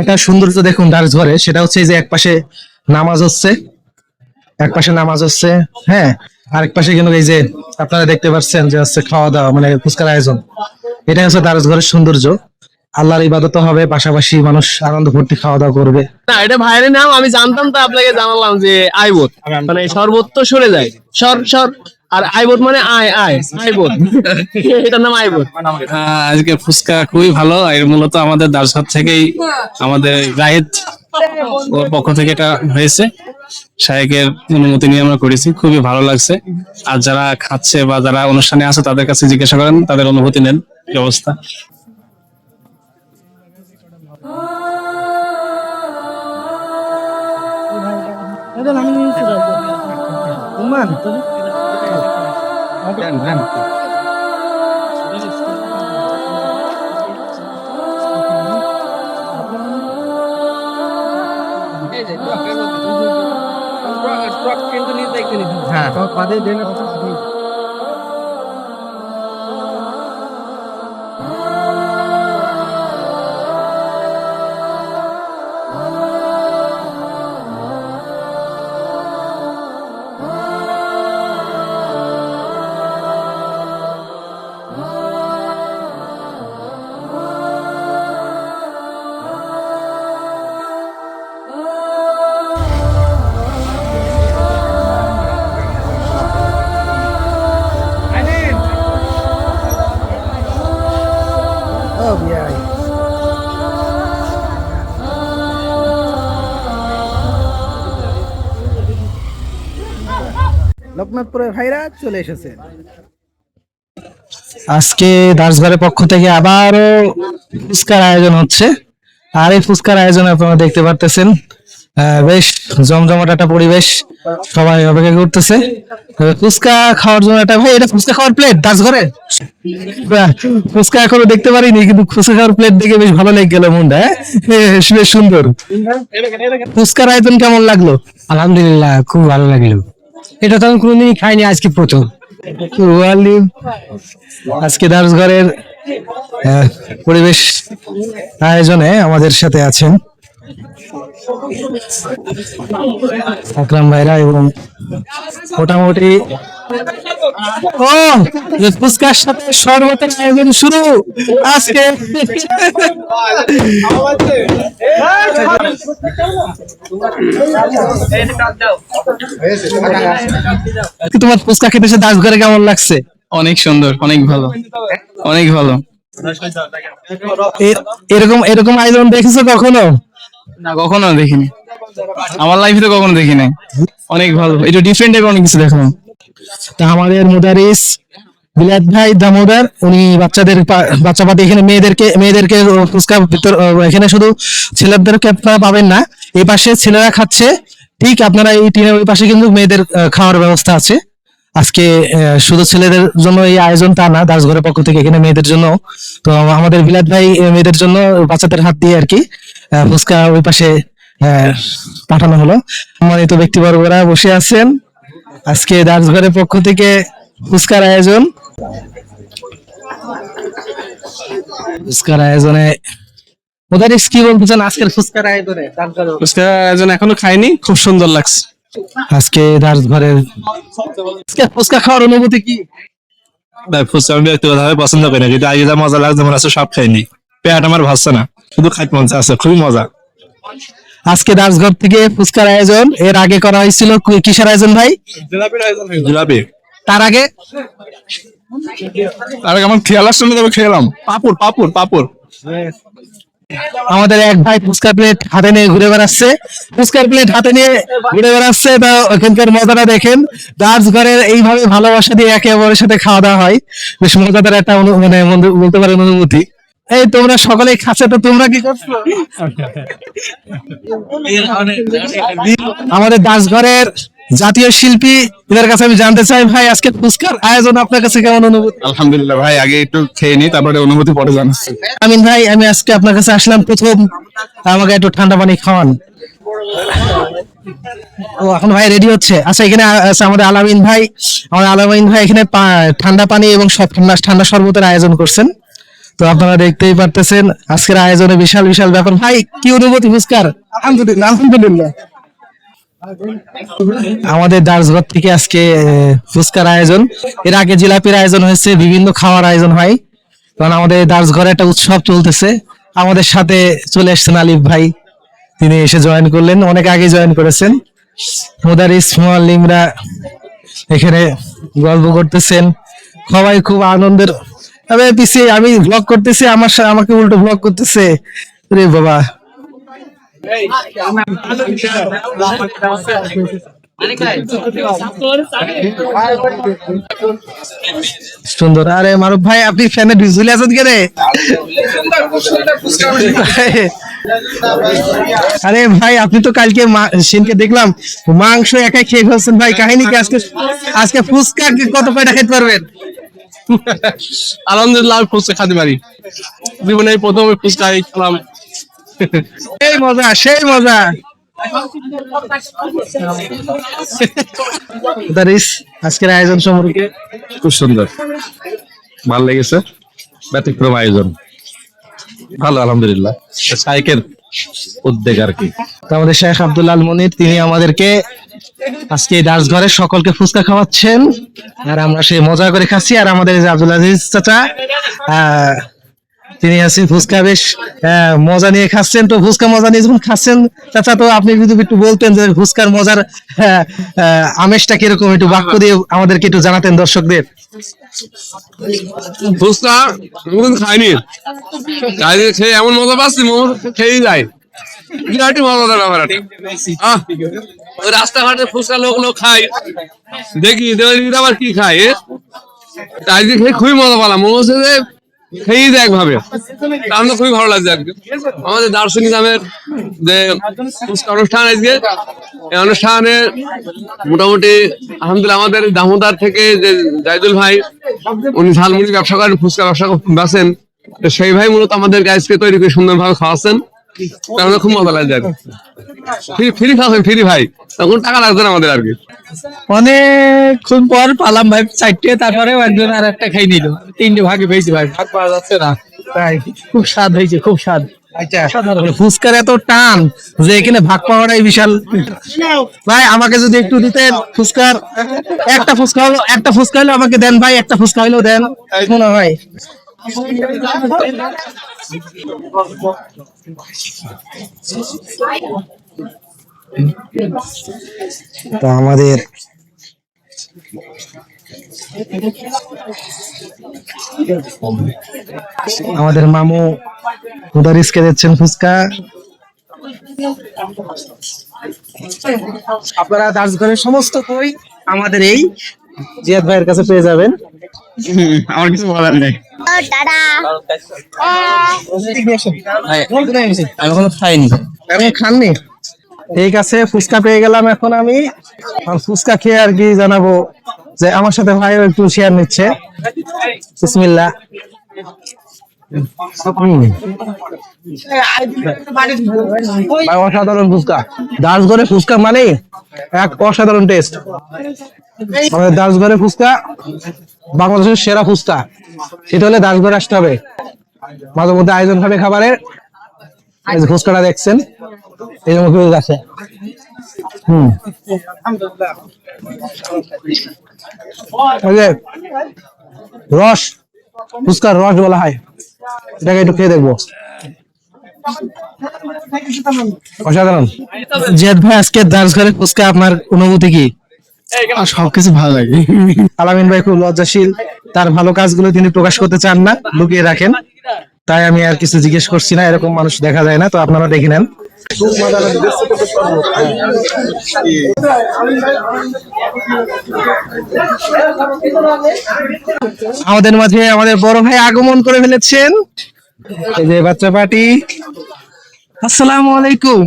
একটা সৌন্দর্য দেখুন ডার্স ঘরে সেটা হচ্ছে যে এক পাশে নামাজ হচ্ছে এক পাশে নামাজ হচ্ছে হ্যাঁ আরেক পাশে কিন্তু এই যে আপনারা দেখতে পাচ্ছেন যে হচ্ছে খাওয়া দাওয়া মানে ফুচকার আয়োজন। এটা হচ্ছে দারজ ঘরের সৌন্দর্য। আল্লাহর ইবাদত হবে পাশাপাশি মানুষ আনন্দ ভর্তি খাওয়া দাওয়া করবে। না এটা ভাইয়ের নাম আমি জানতাম তো আপনাকে জানালাম যে আইবোত মানে সর্বত্র সরে যায়। সর সর। আর আইবোত মানে আয় আয় আইবোত। এটার নাম আইবোত। আহ, আজকে ফুচকা খুবই ভালো। এর মূলত আমাদের দারসাত থেকেই আমাদের রাহিদ ওর পক্ষ থেকে এটা হয়েছে। শাহেকের অনুমতি নিয়ে আমরা করেছি। খুবই ভালো লাগছে। আর যারা খাচ্ছে বা যারা অনুষ্ঠানে আছে তাদের কাছে জিজ্ঞাসা করেন তাদের অনুভূতি নেন। কি অবস্থা? দেন দেন কিন্তু নিজে দেখতে নিতে হ্যাঁ পাদে দেন লোকনাথপুরের ভাইরা চলে এসেছে আজকে দাসঘরের পক্ষ থেকে আবারও ফুচকার আয়োজন হচ্ছে। আর এই ফুচকার আয়োজন আপনারা দেখতে পারতেছেন বেশ জমজমাট একটা পরিবেশ সবাই অপেক্ষা করতেছে। ফুচকা খাওয়ার জন্য একটা ভাই এটা ফুচকা খাওয়ার প্লেট দাসঘরে? বাহ, ফুচকা এখনও দেখতে পারিনি কিন্তু ফুচকা খাওয়ার প্লেট দেখে বেশ ভালো লেগে গেল মনটা হ্যাঁ? বেশ বেশ সুন্দর। ফুচকার আয়োজন কেমন লাগল? আলহামদুলিল্লাহ খুব ভালো লাগল। এটা তো আমি কোনোদিনই খাইনি আজকে প্রথম। আজকে দাস ঘরের আহ, পরিবেশ আয়োজনে আমাদের সাথে আছেন। আকরাম ভাইরা এবং মোটামুটি ও ফুচকার সাথে শরবতের আয়োজন শুরু। আজকে তোমার ফুচকা খেতে এসে দাস ঘরে কেমন লাগছে? অনেক সুন্দর অনেক ভালো অনেক ভালো। এরকম এরকম আয়োজন দেখেছ কখনো? না, কখনো দেখিনি। আমার লাইফে তো কখনো দেখি নাই অনেক ভালো। এটা ডিফারেন্ট টাইপের অনেক কিছু দেখলাম। তা আমাদের মুদারিস বিলাত ভাই দামোদর উনি বাচ্চাদের বাচ্চা পাতি এখানে মেয়েদেরকে মেয়েদেরকে ফুচকা ভিতর এখানে শুধু ছেলেদেরকে আপনারা পাবেন না, এই পাশে ছেলেরা খাচ্ছে। ঠিক আপনারা এই টিনের ওই পাশে কিন্তু মেয়েদের খাওয়ার ব্যবস্থা আছে। আজকে শুধু ছেলেদের জন্য এই আয়োজন তা না দাসঘরের পক্ষ থেকে এখানে মেয়েদের জন্য তো আমাদের বিলাত ভাই মেয়েদের জন্য বাচ্চাদের হাত দিয়ে আর কি ফুচকা ওই পাশে পাঠানো হলো। সম্মানিত ব্যক্তিবর্গরা বসে আছেন। আজকে দাসঘরের পক্ষ থেকে ফুচকার আয়োজন। ফুচকার আয়োজনে মোদারিস কি বলতে চান আজকের ফুচকার আয়োজনে? ফুচকার আয়োজন এখনও খাইনি, খুব সুন্দর লাগছে। আজকে দাসঘরের আজকে ফুচকা খাওয়ার অনুভূতি কি? ভাই ফুচকা আমি ব্যক্তিগতভাবে পছন্দ করি না কিন্তু আগে যা মজা লাগছে মনে হচ্ছে সব খাইনি। পেট আমার ভাসছে না শুধু খাইতে মন আছে খুবই মজা। আজকে দাসঘর থেকে ফুচকার আয়োজন এর আগে করা হয়েছিল কিসের আয়োজন ভাই? জিলাপি। তার আগে? আর আমার খেয়াল আসছে না তবে খেলাম। পাপুর পাপুর পাপুর আমাদের এক ভাই ফুচকার প্লেট হাতে নিয়ে ঘুরে বেড়াচ্ছে। ফুচকার প্লেট হাতে নিয়ে ঘুরে বেড়াচ্ছে তা ওখানকার মজাটা দেখেন। দার্স ঘরের এইভাবে ভালোবাসা দিয়ে একে অপরের সাথে খাওয়া দাওয়া হয় বেশ মজাদার একটা মানে বলতে পারেন অনুভূতি। এই তোমরা সকলেই খাচ্ছে তো তোমরা কি করছ? আমাদের দাস ঘরের জাতীয় শিল্পী এদের কাছে আমি জানতে চাই ভাই আজকে ফুচকার আয়োজন আপনার কাছে কেমন অনুভূতি? আলহামদুলিল্লাহ ভাই আগে একটু খেয়ে নি তারপরে অনুভূতি পরে জানাচ্ছি। আমিন ভাই আমি আজকে আপনার কাছে আসলাম প্রথম আমাকে একটু ঠান্ডা পানি খাওয়ান। ও এখন ভাই রেডি হচ্ছে? আচ্ছা এখানে আছে আমাদের আলামিন ভাই আমাদের আলামিন ভাই এখানে ঠান্ডা পানি এবং সব ঠান্ডা ঠান্ডা শরবতের আয়োজন করছেন। তো আপনারা দেখতেই পারতেছেন আজকের আয়োজনে বিশাল বিশাল ব্যাপার। ভাই কি অনুভূতি ফুসকার আলহামদুলিল্লাহ আলহামদুলিল্লাহ। আমাদের দার্সগড় থেকে আজকে ফুচকার আয়োজন। এর আগে জিলাপির আয়োজন হয়েছে, বিভিন্ন খাওয়ার আয়োজন হয়। কারণ আমাদের দার্সগড়ে একটা উৎসব চলতেছে। আমাদের সাথে চলে এসেছেন আলিফ ভাই। তিনি এসে জয়েন করলেন। অনেক আগে জয়েন করেছেন। মোদারিস মোয়াল্লিমরা এখানে গল্প করতেছেন। সবাই খুব আনন্দের। তবে পিছিয়ে আমি ব্লগ করতেছি, আমার আমাকে উল্টো ব্লগ করতেছে। রে বাবা। সুন্দর। আরে মারুফ ভাই আপনি ফ্যানে ঝুলে আছেন কে রে আরে ভাই আপনি তো কালকে মা- সেনকে দেখলাম মাংস একাই খেয়ে ফেলছেন ভাই কাহিনী কি? আজকে আজকে ফুচকা কত কয়টা খেতে পারবেন? আলহামদুলিল্লাহ ফুচকা খাতে পারি। জীবনে প্রথম ফুচকা খেলাম। সেই মজা সেই মজা। আজকের আয়োজন সম্পর্কে। খুব সুন্দর। ভালো লেগেছে। ব্যতিক্রম আয়োজন। ভালো আলহামদুলিল্লাহ। সাইকেল উদ্যোগ আর কি। তো আমাদের শেখ আব্দুল আল মনির তিনি আমাদেরকে আজকে ডান্স ঘরে সকলকে ফুচকা খাওয়াচ্ছেন। আর আমরা সেই মজা করে খাচ্ছি। আর আমাদের আব্দুল আজিজ চাচা আহ, তিনি আছেন ফুচকা বেশ আহ, মজা নিয়ে খাচ্ছেন। তো ফুচকা মজা নিয়ে যখন খাচ্ছেন চাচা তো আপনি যদি একটু বলতেন যে ফুচকার মজার আমেজটা কীরকম একটু বাক্য দিয়ে আমাদেরকে একটু জানাতেন দর্শকদের। ফুচকা কোনদিন খাইনি। খেয়ে এমন মজা পাচ্ছি খেয়েই যায় বিরাটই মজাদার ব্যাপার রাস্তাঘাটে ফুচকা লোক লোক খায়। দেখি আবার কি খায়? তাই খেয়ে খুবই মজা পেলাম। মনে হচ্ছে যে খেয়েই দেয় একভাবে আমার তো খুবই ভালো লাগছে আজকে। আমাদের দার্শনিক নামের যে অনুষ্ঠান আজকে এই অনুষ্ঠানে মোটামুটি আলহামদুলিল্লাহ আমাদের দামোদার থেকে যে জাইদুল ভাই, উনি ঝালমুড়ি ব্যবসা করেন, ফুচকা ব্যবসা বেছেন, তো সেই ভাই মূলত আমাদের গাইজকে তৈরি করে সুন্দরভাবে খাওয়াচ্ছেন। তো আমাদের খুব মজা লাগছে আর। ফ্রি ফ্রি খাওয়াচ্ছেন, ফ্রি ভাই। তখন টাকা লাগছে না আমাদের আর কি। অনেকক্ষণ পর পালাম ভাই চারটে তারপরে একজন আর একটা খাই নিল। তিনটে ভাগে পেয়েছি ভাই। ভাগ পাওয়া যাচ্ছে না। তাই খুব স্বাদ হয়েছে খুব স্বাদ। আচ্ছা। ফুচকার এত টান যে এখানে ভাগ পাওয়াটাই বিশাল। ভাই আমাকে যদি একটু দিতেন ফুচকার একটা ফুচকা হলো একটা ফুচকা হলো আমাকে দেন ভাই একটা ফুচকা হলেও দেন। মনে হয়। তো আমাদের আমাদের মামু মুদারিসকে দিচ্ছেন ফুচকা? আপনারা দাসগড়ের সমস্ত বই আমাদের এই জিয়াদ ভাইয়ের কাছে পেয়ে যাবেন। আমার কিছু বলার নেই। আমি কোনো খাইনি। আমি খাননি? ঠিক আছে ফুচকা পেয়ে গেলাম এখন আমি। ফুচকা খেয়ে আর কি জানাব যে আমার সাথে ভাইও একটু শেয়ার নিচ্ছে। ভাই, অসাধারণ ফুচকা। দাসগড়ে ফুচকা মানে এক অসাধারণ টেস্ট আমাদের দাসগড়ে ফুচকা, বাংলাদেশের সেরা ফুচকা। সেটা হলে দাসগড়ে আসতে হবে। মাঝে মধ্যে আয়োজন হবে খাবারের। ফুচকাটা দেখছেন। এই যে মুখে আছে। হুম। রস ফুচকার রস বলা হয় এটাকে একটু খেয়ে দেখব। অসাধারণ। জিয়াদ ভাই আজকে দার্স ঘরে ফুচকা আপনার অনুভূতি কি? সবকিছু ভালো লাগে। আলামিন ভাই খুব লজ্জাশীল তার ভালো কাজগুলো তিনি প্রকাশ করতে চান না লুকিয়ে রাখেন। তাই আমি আর কিছু জিজ্ঞেস করছি না এরকম মানুষ দেখা যায় না তো আপনারা দেখে নেন। আমাদের মাঝে আমাদের বড় ভাই আগমন করে ফেলেছেন। এই যে বাচ্চা পার্টি। আসসালামু আলাইকুম।